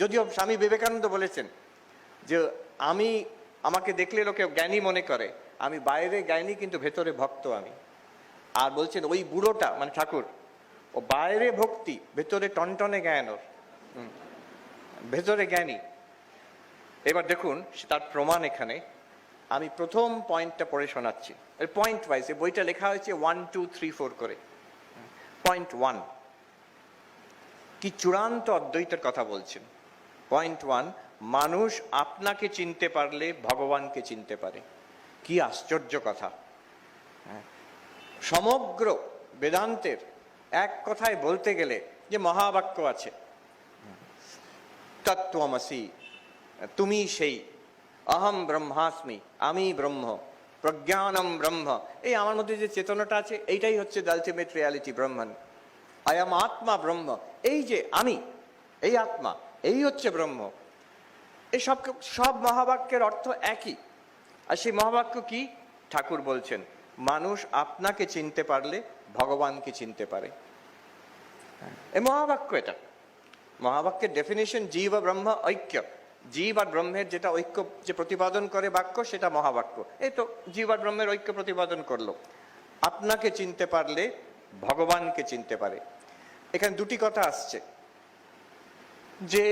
যদিও স্বামী বিবেকানন্দ বলেছেন যে আমি, আমাকে দেখলে লোকে জ্ঞানী মনে করে, আমি বাইরে জ্ঞানী কিন্তু ভেতরে ভক্ত আমি। আর বলছেন ওই বুড়োটা মানে ঠাকুর, ও বাইরে ভক্তি, ভেতরে টনটনে জ্ঞান ওর। ভেতরে জ্ঞানী। এবার দেখুন তার প্রমাণ এখানে। আমি প্রথম পয়েন্টটা পড়ে শোনাচ্ছি। পয়েন্ট ওয়াইজ বইটা লেখা হয়েছে ওয়ান টু থ্রি ফোর করে। পয়েন্ট ওয়ান কি চূড়ান্ত অদ্বৈতের কথা বলছেন। পয়েন্ট ওয়ান মানুষ আপনাকে চিনতে পারলে ভগবানকে চিনতে পারে। কি আশ্চর্য কথা। হ্যাঁ। সমগ্র বেদান্তের এক কথায় বলতে গেলে যে মহাবাক্য আছে। তত্ত্বমসি, তুমি সেই, অহম ব্রহ্মাস্মি, আমি ব্রহ্ম, প্রজ্ঞানম ব্রহ্ম। এই আমার মধ্যে যে চেতনাটা আছে, এইটাই হচ্ছে আলটিমেট রিয়ালিটি ব্রহ্মন আয়াম আত্মা ব্রহ্ম। এই যে আমি, এই আত্মা এই হচ্ছে ব্রহ্ম। এই সব সব মহাবাক্যের অর্থ একই। আর সেই মহাবাক্য কি? ঠাকুর বলছেন, মানুষ আপনাকে চিনতে পারলে ভগবানকে চিনতে পারে। এ মহাবাক্য এটা। মহাবাক্যের ডেফিনেশন জীব ও ব্রহ্ম, ঐক্য। জীব আর ব্রহ্মের যেটা ঐক্য যে প্রতিপাদন করে বাক্য, সেটা মহাবাক্য। এই তো জীব আর ব্রহ্মের ঐক্য প্রতিপাদন করল। আপনাকে চিনতে পারলে ভগবানকে চিনতে পারে। এখানে দুটি কথা আসছে। যে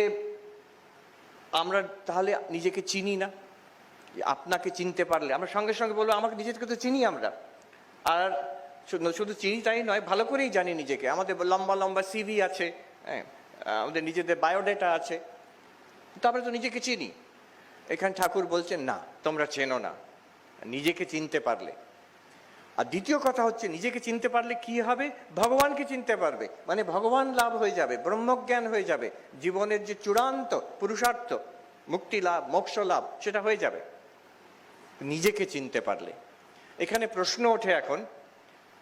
আমরা তাহলে নিজেকে চিনি না আপনাকে চিনতে পারলে। আমরা সঙ্গে সঙ্গে বলব, আমাকে নিজেকে তো চিনি আমরা। আর শুধু চিনি তাই নয়, ভালো করেই জানি নিজেকে। আমাদের লম্বা লম্বা সিভি আছে হ্যাঁ আমাদের নিজেদের বায়োডেটা আছে। তো আমরা তো নিজেকে চিনি। এখানে ঠাকুর বলছেন, না, তোমরা চেনো না। নিজেকে চিনতে পারলে। আর দ্বিতীয় কথা হচ্ছে, নিজেকে চিনতে পারলে কি হবে? ভগবানকে চিনতে পারবে। মানে ভগবান লাভ হয়ে যাবে, ব্রহ্মজ্ঞান হয়ে যাবে, জীবনের যে চূড়ান্ত পুরুষার্থ, মুক্তি লাভ, মোক্ষ লাভ, সেটা হয়ে যাবে। নিজেকে চিনতে পারলে। এখানে প্রশ্ন ওঠে এখন,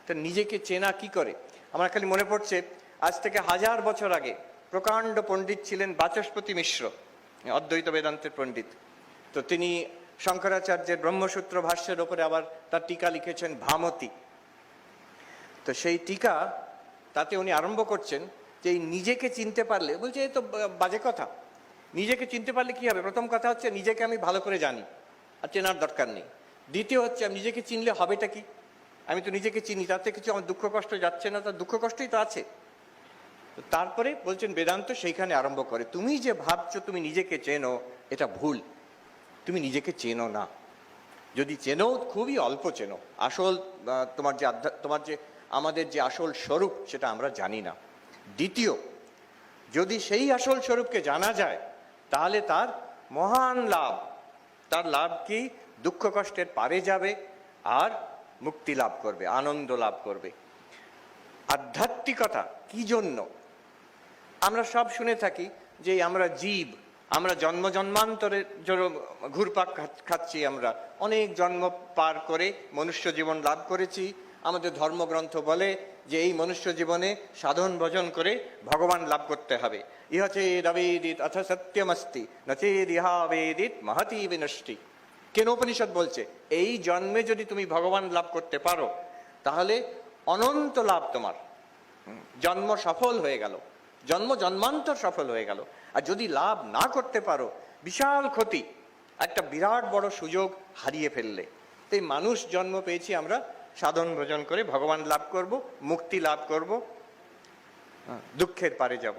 তা নিজেকে চেনা কি করে? আমার খালি মনে পড়ছে, আজ থেকে হাজার বছর আগে প্রকাণ্ড পণ্ডিত ছিলেন বাচস্পতি মিশ্র, অদ্বৈত বেদান্তের পণ্ডিত। তো তিনি শঙ্করাচার্যের ব্রহ্মসূত্র ভাষ্যের ওপরে আবার তার টিকা লিখেছেন ভামতি। তো সেই টিকা তাতে উনি আরম্ভ করছেন যে নিজেকে চিনতে পারলে, বলছে এই তো বাজে কথা। নিজেকে চিনতে পারলে কি হবে? প্রথম কথা হচ্ছে নিজেকে আমি ভালো করে জানি, আর চেনার দরকার নেই। দ্বিতীয় হচ্ছে আমি নিজেকে চিনলে হবেটা কি? আমি তো নিজেকে চিনি, তাতে কিছু আমার দুঃখ কষ্ট যাচ্ছে না, তার দুঃখ কষ্টই তো আছে। তারপরে বলছেন বেদান্ত সেইখানে আরম্ভ করে। তুমি যে ভাবছ তুমি নিজেকে চেনো, এটা ভুল। তুমি নিজেকে চেনো না। যদি চেনো, খুবই অল্প চেনো। আসল তোমার যে আধ্যা- তোমার যে, আমাদের যে আসল স্বরূপ, সেটা আমরা জানি না। দ্বিতীয়, যদি সেই আসল স্বরূপকে জানা যায়, তাহলে তার মহান লাভ, তার লাভ কি? দুঃখ কষ্টের পারে যাবে আর মুক্তি লাভ করবে, আনন্দ লাভ করবে। আধ্যাত্মিকতা কি জন্য? আমরা সব শুনে থাকি যে আমরা জীব আমরা জন্ম জন্মান্তরের ঘুরপাক খাচ্ছি আমরা। অনেক জন্ম পার করে মনুষ্য জীবন লাভ করেছি। আমাদের ধর্মগ্রন্থ বলে যে এই মনুষ্য জীবনে সাধন ভজন করে ভগবান লাভ করতে হবে। ইহ চেদবেদিত অথ সত্যমস্তি নচেদিহা বেদিত মহতি বিনষ্টি। কেন উপনিষদ বলছে, এই জন্মে যদি তুমি ভগবান লাভ করতে পারো, তাহলে অনন্ত লাভ তোমার। জন্ম সফল হয়ে গেল। জন্ম জন্মান্তর সফল হয়ে গেল। আর যদি লাভ না করতে পারো বিশাল ক্ষতি। একটা বিরাট বড় সুযোগ হারিয়ে ফেললে। তাই মানুষ জন্ম পেয়েছি আমরা সাধন ভোজন করে ভগবান লাভ করব মুক্তি লাভ করব হ্যাঁ, দুঃখের পারে যাব।